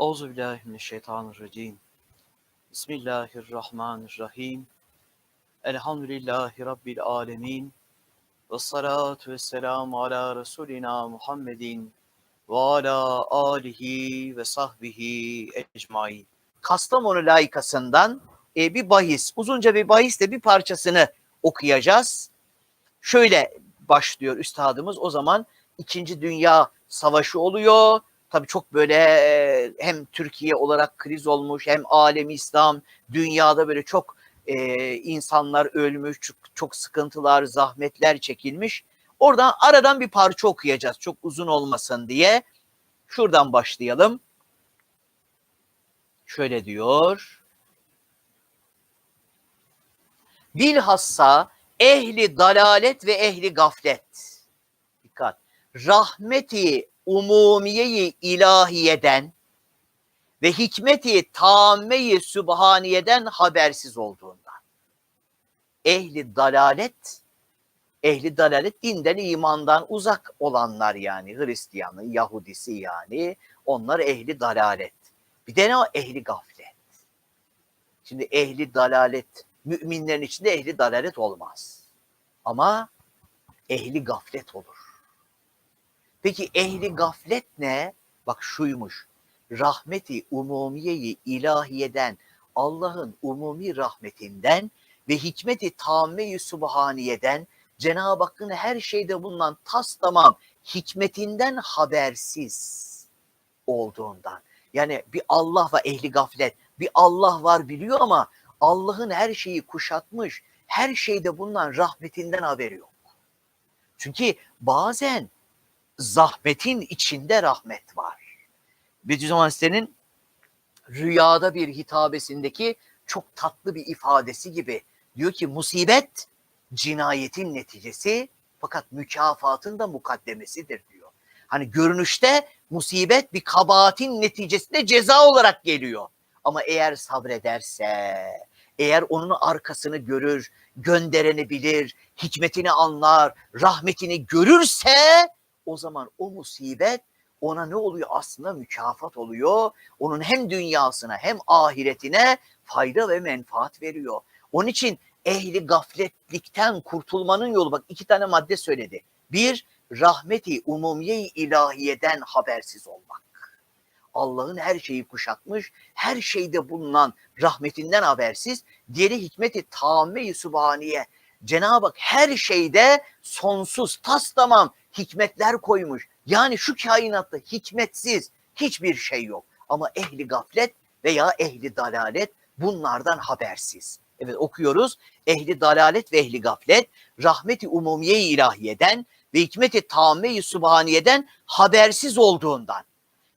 Euzu billahi mineşşeytanirracim. Bismillahirrahmanirrahim. Elhamdülillahi rabbil alamin. Ve salatu vesselamu ala Resulina Muhammedin ve ala alihi ve sahbihi ecmain. Kastamonu layıkasından e, bir bahis, uzunca bir bahisle bir parçasını okuyacağız. Şöyle başlıyor üstadımız. O zaman İkinci Dünya Savaşı oluyor. Tabii çok böyle hem Türkiye olarak kriz olmuş hem alemi İslam dünyada böyle çok e, insanlar ölmüş, çok, çok sıkıntılar, zahmetler çekilmiş. Oradan aradan bir parça okuyacağız çok uzun olmasın diye. Şuradan başlayalım. Şöyle diyor. Bilhassa ehli dalalet ve ehli gaflet. Dikkat. Rahmeti umumiyeyi ilahiyeden ve hikmeti tammeyi sübhaniyeden habersiz olduğundan. Ehli dalalet, ehli dalalet dinden imandan uzak olanlar yani Hristiyanı, Yahudisi yani onlar ehli dalalet. Bir de ne o? Ehli gaflet. Şimdi ehli dalalet, müminlerin içinde ehli dalalet olmaz. Ama ehli gaflet olur. Peki ehli gaflet ne? Bak şuymuş. Rahmeti umumiyeyi ilahiyeden, Allah'ın umumi rahmetinden ve hikmeti tamme-i subhaniyeden Cenab-ı Hakk'ın her şeyde bulunan tas tamam hikmetinden habersiz olduğundan. Yani bir Allah var ehli gaflet. Bir Allah var biliyor ama Allah'ın her şeyi kuşatmış. Her şeyde bulunan rahmetinden haberi yok. Çünkü bazen zahmetin içinde rahmet var. Bediüzzaman Hazretleri'nin rüyada bir hitabesindeki çok tatlı bir ifadesi gibi diyor ki musibet cinayetin neticesi fakat mükafatın da mukaddemesidir diyor. Hani görünüşte musibet bir kabahatin neticesinde ceza olarak geliyor. Ama eğer sabrederse, eğer onun arkasını görür, göndereni bilir, hikmetini anlar, rahmetini görürse o zaman o musibet ona ne oluyor? Aslında mükafat oluyor. Onun hem dünyasına hem ahiretine fayda ve menfaat veriyor. Onun için ehli gafletlikten kurtulmanın yolu bak iki tane madde söyledi. Bir, rahmeti umumiye ilahiyeden habersiz olmak. Allah'ın her şeyi kuşatmış, her şeyde bulunan rahmetinden habersiz. Diğeri hikmeti tamme-i subhaniye. Cenab-ı Hak her şeyde sonsuz, tas tamam hikmetler koymuş. Yani şu kainatta hikmetsiz hiçbir şey yok. Ama ehli gaflet veya ehli dalalet bunlardan habersiz. Evet okuyoruz. Ehli dalalet ve ehli gaflet rahmeti umumiye ilahiyeden ve hikmeti tamme-i subhaniyeden habersiz olduğundan.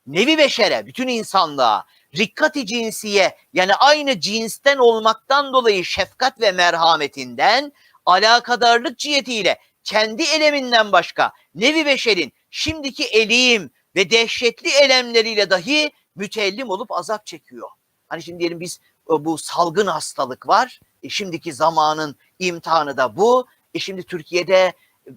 Nevi beşere, bütün insanlığa rikkati cinsiye yani aynı cinsten olmaktan dolayı şefkat ve merhametinden alakadarlık cihetiyle kendi eleminden başka nevi beşerin şimdiki elim ve dehşetli elemleriyle dahi mütellim olup azap çekiyor. Hani şimdi diyelim biz e, bu salgın hastalık var. E şimdiki zamanın imtihanı da bu. E şimdi Türkiye'de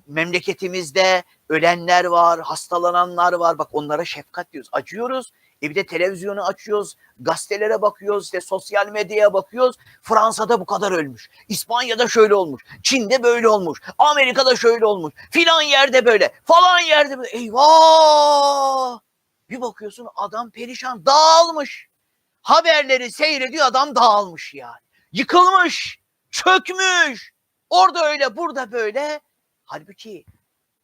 memleketimizde ölenler var, hastalananlar var. Bak onlara şefkat diyoruz, acıyoruz. E bir de televizyonu açıyoruz, gazetelere bakıyoruz, işte sosyal medyaya bakıyoruz. Fransa'da bu kadar ölmüş. İspanya'da şöyle olmuş. Çin'de böyle olmuş. Amerika'da şöyle olmuş. Filan yerde böyle. Falan yerde böyle. Eyvah! Bir bakıyorsun adam perişan, dağılmış. Haberleri seyrediyor adam dağılmış yani. Yıkılmış, çökmüş. Orada öyle, burada böyle. Halbuki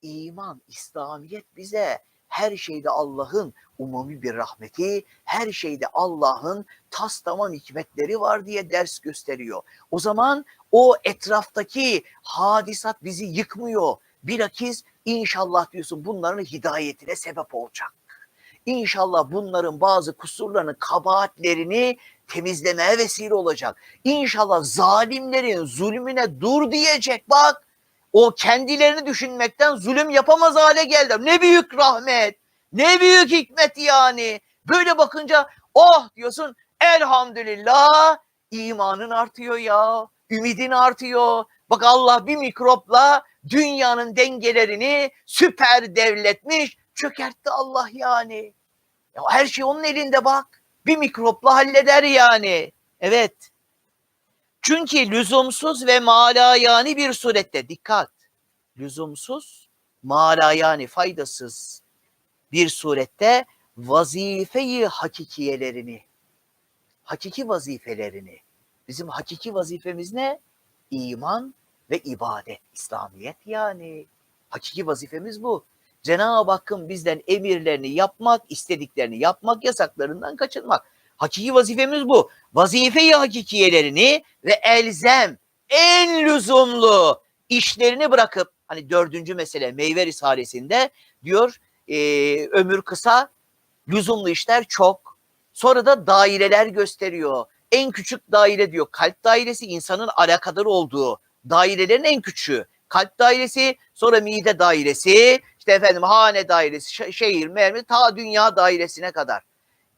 iman, İslamiyet bize her şeyde Allah'ın umumi bir rahmeti, her şeyde Allah'ın tas tamam hikmetleri var diye ders gösteriyor. O zaman o etraftaki hadisat bizi yıkmıyor. Bilakis inşallah diyorsun bunların hidayetine sebep olacak. İnşallah bunların bazı kusurlarını, kabahatlerini temizlemeye vesile olacak. İnşallah zalimlerin zulmüne dur diyecek. Bak o kendilerini düşünmekten zulüm yapamaz hale geldi. Ne büyük rahmet, ne büyük hikmet yani. Böyle bakınca oh diyorsun elhamdülillah imanın artıyor ya, ümidin artıyor. Bak Allah bir mikropla dünyanın dengelerini süper devletmiş, çökertti Allah yani. Ya her şey onun elinde bak. Bir mikropla halleder yani. Evet. Çünkü lüzumsuz ve yani bir surette dikkat. Lüzumsuz, yani faydasız bir surette vazifeyi hakikiyelerini, hakiki vazifelerini, bizim hakiki vazifemiz ne? İman ve ibadet, İslamiyet yani. Hakiki vazifemiz bu. Cenab-ı Hakk'ın bizden emirlerini yapmak, istediklerini yapmak, yasaklarından kaçınmak. Hakiki vazifemiz bu. Vazifeyi hakikiyelerini ve elzem, en lüzumlu işlerini bırakıp, hani dördüncü mesele meyve risalesinde diyor, e, ömür kısa, lüzumlu işler çok. Sonra da daireler gösteriyor. En küçük daire diyor. Kalp dairesi insanın alakadar olduğu dairelerin en küçüğü. Kalp dairesi, sonra mide dairesi, işte efendim hane dairesi, şehir, mermi, ta dünya dairesine kadar.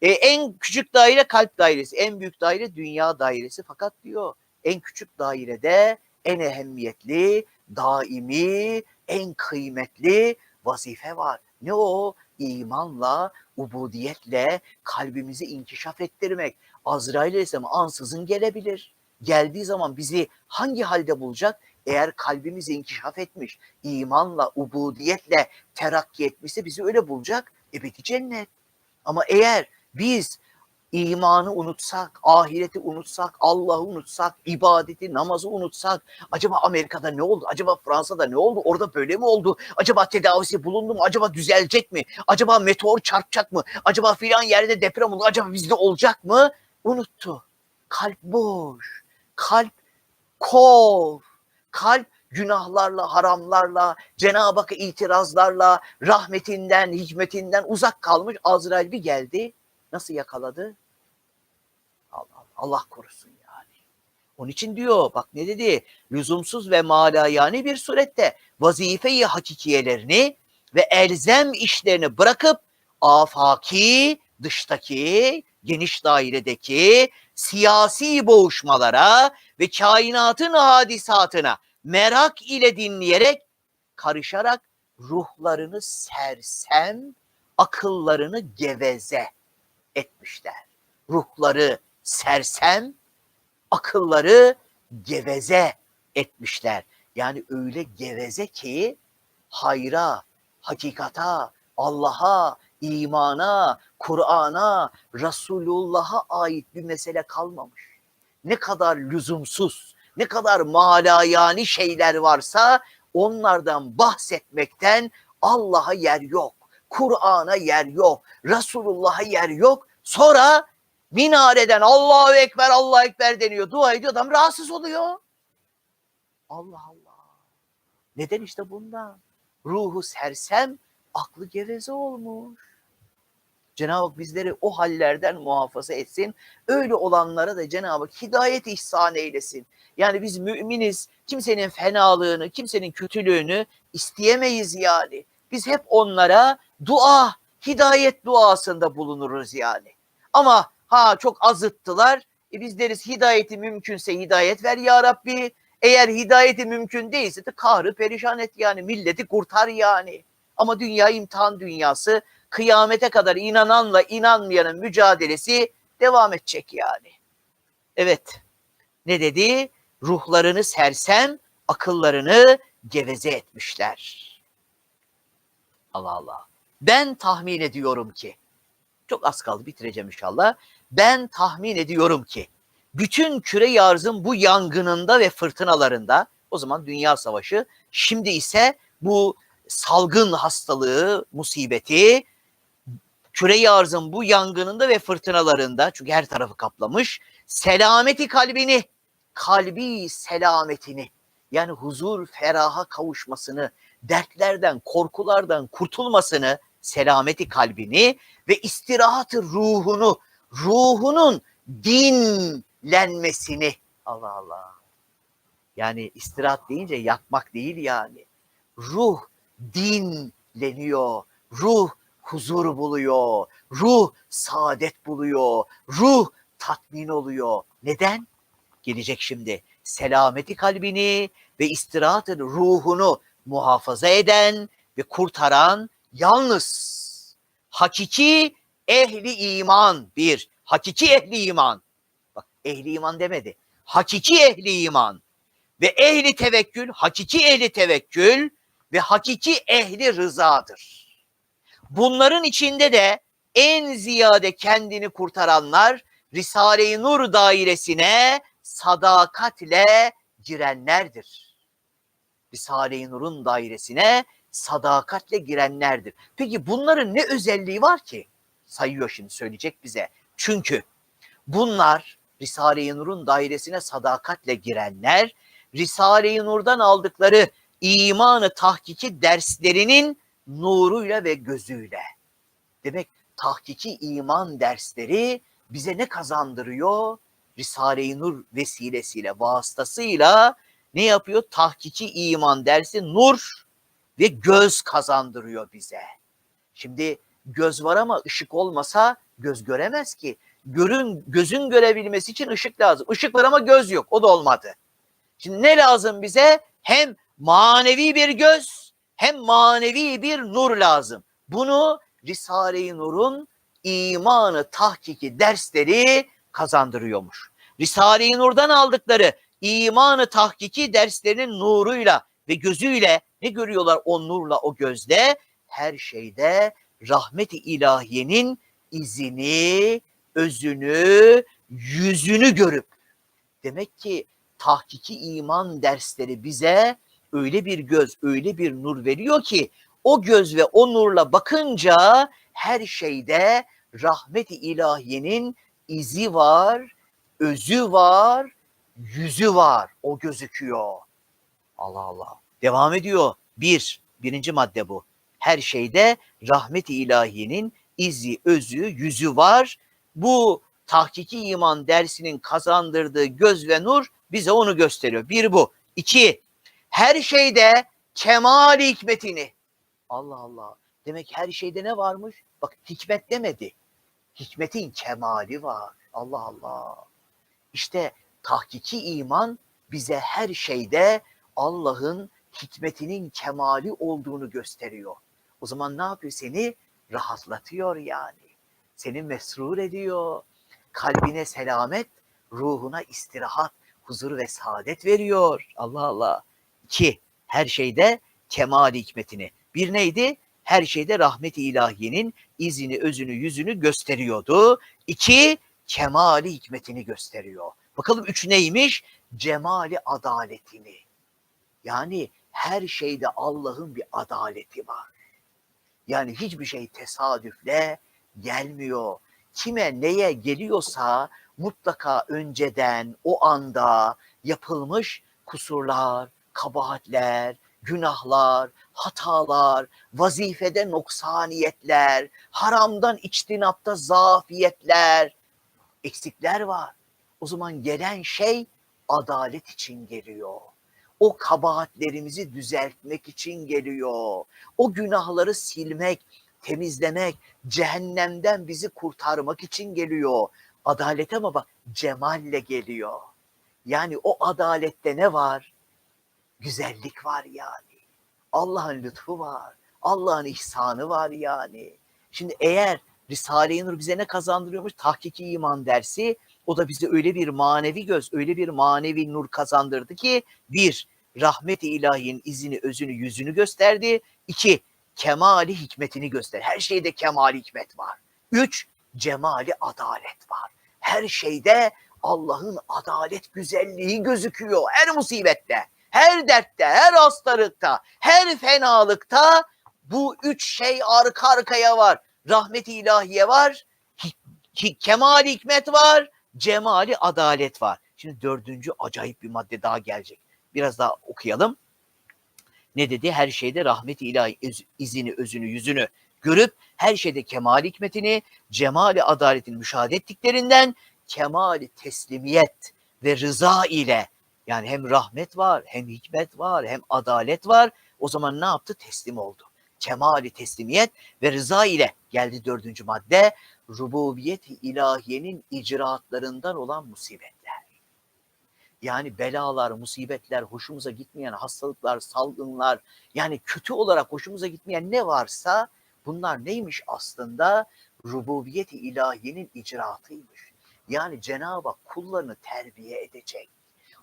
E, en küçük daire kalp dairesi, en büyük daire dünya dairesi. Fakat diyor en küçük dairede en ehemmiyetli, daimi, en kıymetli vazife var. Ne o? İmanla, ubudiyetle kalbimizi inkişaf ettirmek. Azrail Aleyhisselam ansızın gelebilir. Geldiği zaman bizi hangi halde bulacak? Eğer kalbimiz inkişaf etmiş, imanla, ubudiyetle terakki etmişse bizi öyle bulacak. Ebedi cennet. Ama eğer biz imanı unutsak, ahireti unutsak, Allah'ı unutsak, ibadeti, namazı unutsak, acaba Amerika'da ne oldu? Acaba Fransa'da ne oldu? Orada böyle mi oldu? Acaba tedavisi bulundu mu? Acaba düzelecek mi? Acaba meteor çarpacak mı? Acaba filan yerde deprem oldu? Acaba bizde olacak mı? Unuttu. Kalp boş. Kalp kol. Kalp günahlarla, haramlarla, Cenab-ı Hakk'a itirazlarla, rahmetinden, hikmetinden uzak kalmış Azrail bir geldi Nasıl yakaladı? Allah, Allah korusun yani. Onun için diyor bak ne dedi? Lüzumsuz ve yani bir surette vazifeyi hakikiyelerini ve elzem işlerini bırakıp afaki, dıştaki, geniş dairedeki siyasi boğuşmalara ve kainatın hadisatına merak ile dinleyerek, karışarak ruhlarını sersem, akıllarını geveze etmişler. Ruhları sersem, akılları geveze etmişler. Yani öyle geveze ki hayra, hakikata, Allah'a, imana, Kur'an'a, Resulullah'a ait bir mesele kalmamış. Ne kadar lüzumsuz, ne kadar malayani şeyler varsa onlardan bahsetmekten Allah'a yer yok. Kur'an'a yer yok. Resulullah'a yer yok. Sonra minareden Allahu Ekber, Allahu Ekber deniyor. Dua ediyor adam rahatsız oluyor. Allah Allah. Neden işte bundan? Ruhu sersem, aklı geveze olmuş. Cenab-ı Hak bizleri o hallerden muhafaza etsin. Öyle olanlara da Cenab-ı Hak hidayet ihsan eylesin. Yani biz müminiz. Kimsenin fenalığını, kimsenin kötülüğünü isteyemeyiz yani. Biz hep onlara dua, hidayet duasında bulunuruz yani. Ama ha çok azıttılar. E biz deriz hidayeti mümkünse hidayet ver ya Rabbi. Eğer hidayeti mümkün değilse de kahrı perişan et yani milleti kurtar yani. Ama dünya imtihan dünyası kıyamete kadar inananla inanmayanın mücadelesi devam edecek yani. Evet. Ne dedi? Ruhlarını sersem, akıllarını geveze etmişler. Allah Allah. Ben tahmin ediyorum ki, çok az kaldı bitireceğim inşallah. Ben tahmin ediyorum ki, bütün küre arzın bu yangınında ve fırtınalarında, o zaman dünya savaşı, şimdi ise bu salgın hastalığı, musibeti, küre arzın bu yangınında ve fırtınalarında, çünkü her tarafı kaplamış, selameti kalbini, kalbi selametini, yani huzur, feraha kavuşmasını, dertlerden, korkulardan kurtulmasını, selameti kalbini ve istirahatı ruhunu, ruhunun dinlenmesini. Allah Allah. Yani istirahat deyince yatmak değil yani. Ruh dinleniyor. Ruh huzur buluyor. Ruh saadet buluyor. Ruh tatmin oluyor. Neden? Gelecek şimdi. Selameti kalbini ve istirahatın ruhunu muhafaza eden ve kurtaran yalnız hakiki ehli iman bir. Hakiki ehli iman. Bak ehli iman demedi. Hakiki ehli iman. Ve ehli tevekkül, hakiki ehli tevekkül ve hakiki ehli rızadır. Bunların içinde de en ziyade kendini kurtaranlar Risale-i Nur dairesine sadakatle girenlerdir. Risale-i Nur'un dairesine sadakatle girenlerdir. Peki bunların ne özelliği var ki? Sayıyor şimdi söyleyecek bize. Çünkü bunlar Risale-i Nur'un dairesine sadakatle girenler, Risale-i Nur'dan aldıkları imanı tahkiki derslerinin nuruyla ve gözüyle. Demek tahkiki iman dersleri bize ne kazandırıyor? Risale-i Nur vesilesiyle, vasıtasıyla ne yapıyor? Tahkiki iman dersi nur ve göz kazandırıyor bize. Şimdi göz var ama ışık olmasa göz göremez ki. Görün, gözün görebilmesi için ışık lazım. Işık var ama göz yok. O da olmadı. Şimdi ne lazım bize? Hem manevi bir göz hem manevi bir nur lazım. Bunu Risale-i Nur'un imanı tahkiki dersleri kazandırıyormuş. Risale-i Nur'dan aldıkları imanı tahkiki derslerinin nuruyla ve gözüyle ne görüyorlar o nurla o gözle? Her şeyde rahmeti ilahiyenin izini, özünü, yüzünü görüp demek ki tahkiki iman dersleri bize öyle bir göz, öyle bir nur veriyor ki o göz ve o nurla bakınca her şeyde rahmeti ilahiyenin izi var, özü var, yüzü var. O gözüküyor. Allah Allah. Devam ediyor. Bir, birinci madde bu. Her şeyde rahmeti ilahiyenin izi, özü, yüzü var. Bu tahkiki iman dersinin kazandırdığı göz ve nur bize onu gösteriyor. Bir bu. İki, her şeyde kemal hikmetini. Allah Allah. Demek her şeyde ne varmış? Bak hikmet demedi. Hikmetin kemali var. Allah Allah. İşte tahkiki iman bize her şeyde Allah'ın hikmetinin kemali olduğunu gösteriyor. O zaman ne yapıyor? Seni rahatlatıyor yani. Seni mesrur ediyor. Kalbine selamet, ruhuna istirahat, huzur ve saadet veriyor. Allah Allah. İki, her şeyde kemal hikmetini. Bir neydi? Her şeyde rahmet-i ilahiyenin izini, özünü, yüzünü gösteriyordu. İki, kemali hikmetini gösteriyor. Bakalım üç neymiş? Cemali adaletini. Yani her şeyde Allah'ın bir adaleti var. Yani hiçbir şey tesadüfle gelmiyor. Kime neye geliyorsa mutlaka önceden o anda yapılmış kusurlar, kabahatler, günahlar, hatalar, vazifede noksaniyetler, haramdan içtinapta zafiyetler, eksikler var. O zaman gelen şey adalet için geliyor. O kabahatlerimizi düzeltmek için geliyor. O günahları silmek, temizlemek, cehennemden bizi kurtarmak için geliyor. Adalete ama bak cemalle geliyor. Yani o adalette ne var? Güzellik var yani. Allah'ın lütfu var. Allah'ın ihsanı var yani. Şimdi eğer Risale-i Nur bize ne kazandırıyormuş? Tahkiki iman dersi. O da bize öyle bir manevi göz, öyle bir manevi nur kazandırdı ki bir, rahmet-i ilahiyin izini, özünü, yüzünü gösterdi. İki, kemali hikmetini göster. Her şeyde kemali hikmet var. Üç, cemali adalet var. Her şeyde Allah'ın adalet güzelliği gözüküyor. Her musibette, her dertte, her hastalıkta, her fenalıkta bu üç şey arka arkaya var. Rahmet-i ilahiye var, ki kemali hikmet var, cemali adalet var. Şimdi dördüncü acayip bir madde daha gelecek. Biraz daha okuyalım. Ne dedi? Her şeyde rahmet-i ilahi izini, özünü, yüzünü görüp her şeyde kemal hikmetini, cemali adaletini müşahede ettiklerinden kemali teslimiyet ve rıza ile yani hem rahmet var, hem hikmet var, hem adalet var. O zaman ne yaptı? Teslim oldu. Kemali teslimiyet ve rıza ile geldi dördüncü madde rububiyet-i ilahiyenin icraatlarından olan musibetler. Yani belalar, musibetler, hoşumuza gitmeyen hastalıklar, salgınlar, yani kötü olarak hoşumuza gitmeyen ne varsa bunlar neymiş aslında? rububiyeti ilahiyenin icraatıymış. Yani Cenab-ı Hak kullarını terbiye edecek.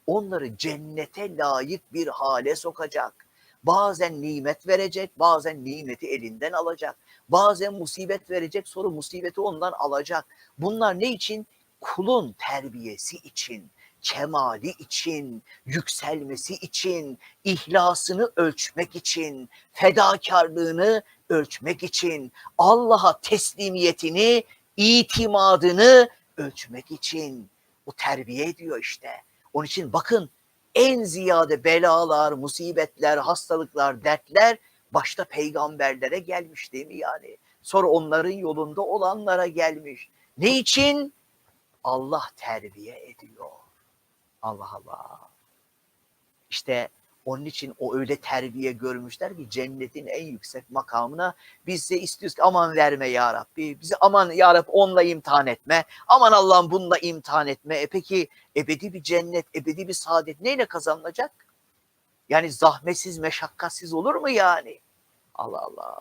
Onları cennete layık bir hale sokacak. Bazen nimet verecek, bazen nimeti elinden alacak. Bazen musibet verecek, sonra musibeti ondan alacak. Bunlar ne için? Kulun terbiyesi için, kemali için, yükselmesi için, ihlasını ölçmek için, fedakarlığını ölçmek için, Allah'a teslimiyetini, itimadını ölçmek için. O terbiye ediyor işte. Onun için bakın en ziyade belalar, musibetler, hastalıklar, dertler başta peygamberlere gelmiş değil mi yani? Sonra onların yolunda olanlara gelmiş. Ne için? Allah terbiye ediyor. Allah Allah. İşte onun için o öyle terbiye görmüşler ki cennetin en yüksek makamına biz de istiyoruz ki aman verme ya Rabbi. Bizi aman ya Rabbi onunla imtihan etme. Aman Allah'ım bununla imtihan etme. E peki ebedi bir cennet, ebedi bir saadet neyle kazanılacak? Yani zahmetsiz, meşakkatsiz olur mu yani? Allah Allah.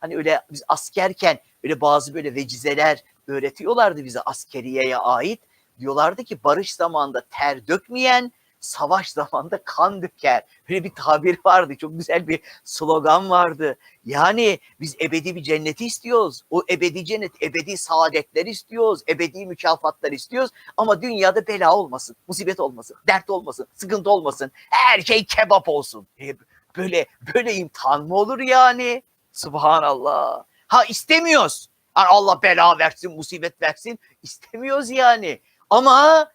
Hani öyle biz askerken öyle bazı böyle vecizeler öğretiyorlardı bize askeriyeye ait. Diyorlardı ki barış zamanında ter dökmeyen, savaş zamanında kan döker. Böyle bir tabir vardı. Çok güzel bir slogan vardı. Yani biz ebedi bir cenneti istiyoruz. O ebedi cennet, ebedi saadetler istiyoruz. Ebedi mükafatlar istiyoruz. Ama dünyada bela olmasın, musibet olmasın, dert olmasın, sıkıntı olmasın. Her şey kebap olsun. E, Böyle böyle imtihan mı olur yani? Subhanallah. Ha istemiyoruz. Allah bela versin, musibet versin. İstemiyoruz yani. Ama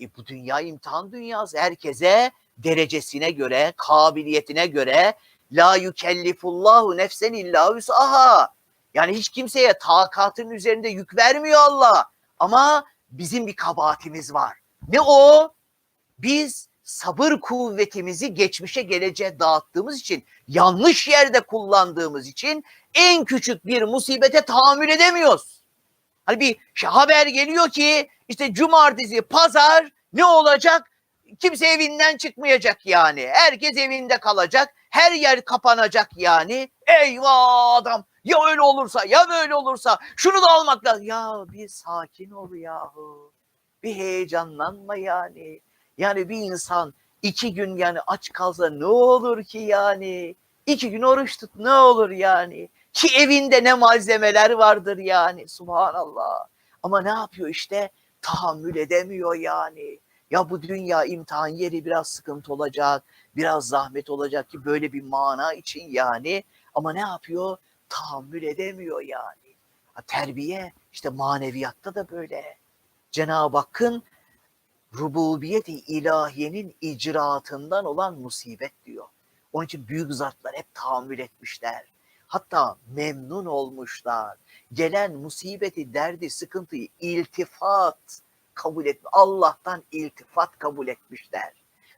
e, bu dünya imtihan dünyası. Herkese derecesine göre, kabiliyetine göre la yükellifullahu nefsen illa vüsaha. Yani hiç kimseye takatın üzerinde yük vermiyor Allah. Ama bizim bir kabahatimiz var. Ne o? Biz sabır kuvvetimizi geçmişe geleceğe dağıttığımız için, yanlış yerde kullandığımız için en küçük bir musibete tahammül edemiyoruz. Hani bir şey- haber geliyor ki işte cumartesi, pazar ne olacak? Kimse evinden çıkmayacak yani. Herkes evinde kalacak. Her yer kapanacak yani. Eyvah adam. Ya öyle olursa ya böyle olursa şunu da almak lazım. Ya bir sakin ol yahu. Bir heyecanlanma yani. Yani bir insan iki gün yani aç kalsa ne olur ki yani? İki gün oruç tut ne olur yani? Ki evinde ne malzemeler vardır yani. Subhanallah. Ama ne yapıyor işte? Tahammül edemiyor yani. Ya bu dünya imtihan yeri biraz sıkıntı olacak, biraz zahmet olacak ki böyle bir mana için yani. Ama ne yapıyor? Tahammül edemiyor yani. Ha, terbiye işte maneviyatta da böyle. Cenab-ı Hakk'ın rububiyeti ilahiyenin icraatından olan musibet diyor. Onun için büyük zatlar hep tahammül etmişler. Hatta memnun olmuşlar. Gelen musibeti, derdi, sıkıntıyı iltifat kabul etme. Allah'tan iltifat kabul etmişler.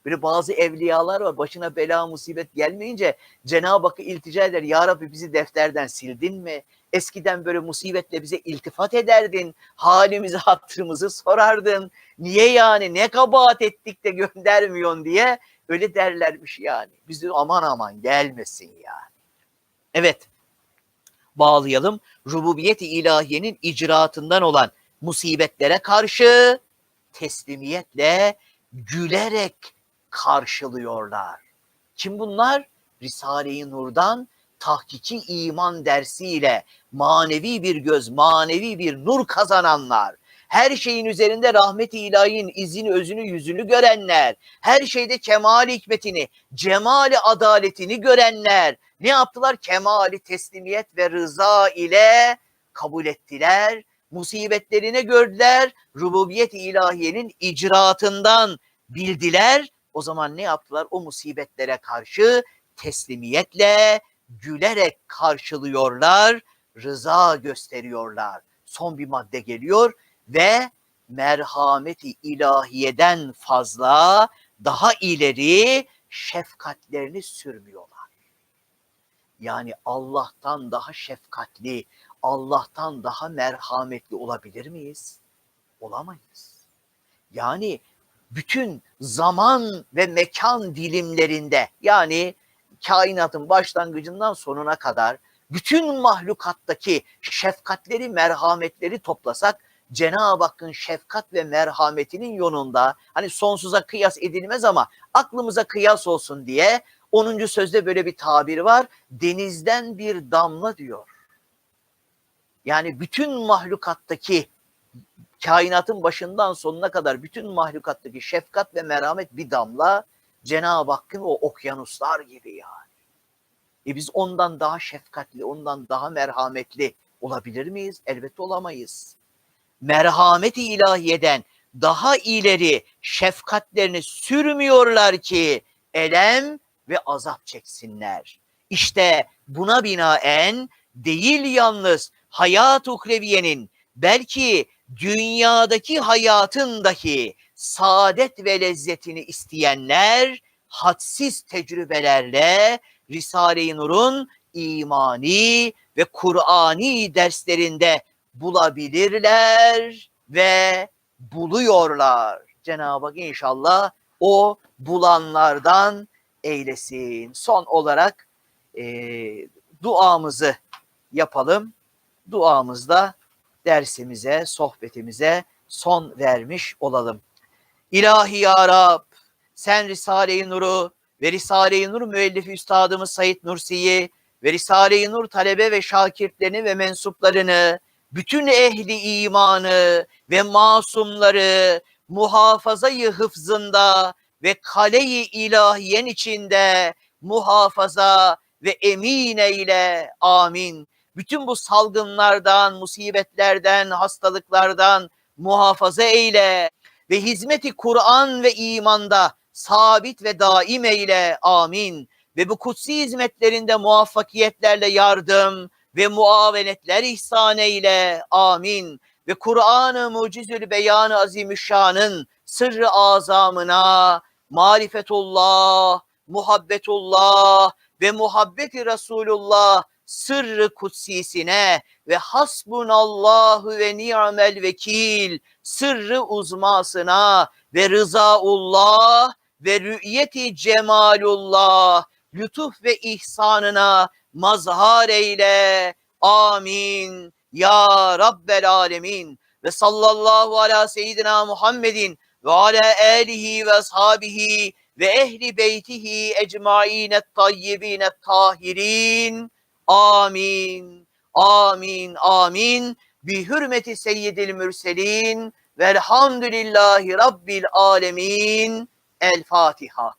Böyle bazı evliyalar var başına bela musibet gelmeyince Cenab-ı Hakk'a iltica eder. Ya Rabbi bizi defterden sildin mi? Eskiden böyle musibetle bize iltifat ederdin. Halimizi hatırımızı sorardın. Niye yani ne kabahat ettik de göndermiyorsun diye öyle derlermiş yani. Biz de aman aman gelmesin yani. Evet bağlayalım. Rububiyeti ilahiyenin icraatından olan musibetlere karşı teslimiyetle gülerek karşılıyorlar. Kim bunlar? Risale-i Nur'dan tahkiki iman dersiyle manevi bir göz, manevi bir nur kazananlar, her şeyin üzerinde rahmet-i ilahinin izini, özünü, yüzünü görenler, her şeyde kemal hikmetini, cemali adaletini görenler ne yaptılar? Kemali teslimiyet ve rıza ile kabul ettiler. Musibetlerini gördüler. Rububiyet-i ilahiyenin icraatından bildiler. O zaman ne yaptılar? O musibetlere karşı teslimiyetle, gülerek karşılıyorlar, rıza gösteriyorlar. Son bir madde geliyor ve merhameti ilahiyeden fazla daha ileri şefkatlerini sürmüyorlar. Yani Allah'tan daha şefkatli, Allah'tan daha merhametli olabilir miyiz? Olamayız. Yani bütün zaman ve mekan dilimlerinde yani kainatın başlangıcından sonuna kadar bütün mahlukattaki şefkatleri, merhametleri toplasak Cenab-ı Hakk'ın şefkat ve merhametinin yolunda hani sonsuza kıyas edilmez ama aklımıza kıyas olsun diye 10. sözde böyle bir tabir var. Denizden bir damla diyor. Yani bütün mahlukattaki kainatın başından sonuna kadar bütün mahlukattaki şefkat ve merhamet bir damla Cenab-ı Hakk'ın o okyanuslar gibi yani. E biz ondan daha şefkatli, ondan daha merhametli olabilir miyiz? Elbette olamayız. Merhameti ilahiyeden daha ileri şefkatlerini sürmüyorlar ki elem ve azap çeksinler. İşte buna binaen değil yalnız hayat ukreviyenin belki dünyadaki hayatın dahi saadet ve lezzetini isteyenler hadsiz tecrübelerle Risale-i Nur'un imani ve Kur'ani derslerinde bulabilirler ve buluyorlar. Cenab-ı Hak inşallah o bulanlardan eylesin. Son olarak e, duamızı yapalım. Duamızda dersimize, sohbetimize son vermiş olalım. İlahi Ya Rab, sen Risale-i Nur'u ve Risale-i Nur müellifi üstadımız Said Nursi'yi ve Risale-i Nur talebe ve şakirtlerini ve mensuplarını, bütün ehli imanı ve masumları muhafazayı hıfzında ve kale-i ilahiyen içinde muhafaza ve emin eyle. Amin. Bütün bu salgınlardan, musibetlerden, hastalıklardan muhafaza eyle ve hizmeti Kur'an ve imanda sabit ve daim eyle. Amin. Ve bu kutsi hizmetlerinde muvaffakiyetlerle yardım ve muavenetler ihsan eyle. Amin. Ve Kur'an-ı Mucizül Beyan-ı Azimüşşan'ın sırrı azamına marifetullah, muhabbetullah ve muhabbeti Resulullah sırrı kutsisine ve hasbunallahu ve ni'mel vekil sırrı uzmasına ve rızaullah ve rü'yeti cemalullah lütuf ve ihsanına mazhar eyle. Amin. Ya Rabbel Alemin. Ve sallallahu ala seyyidina Muhammedin ve ala alihi ve ashabihi ve ehli beytihi ecmaîne tayyibîne tahirin. Amin. Amin. Amin. Bi hürmeti seyyidil mürselin velhamdülillahi rabbil alemin. El Fatiha.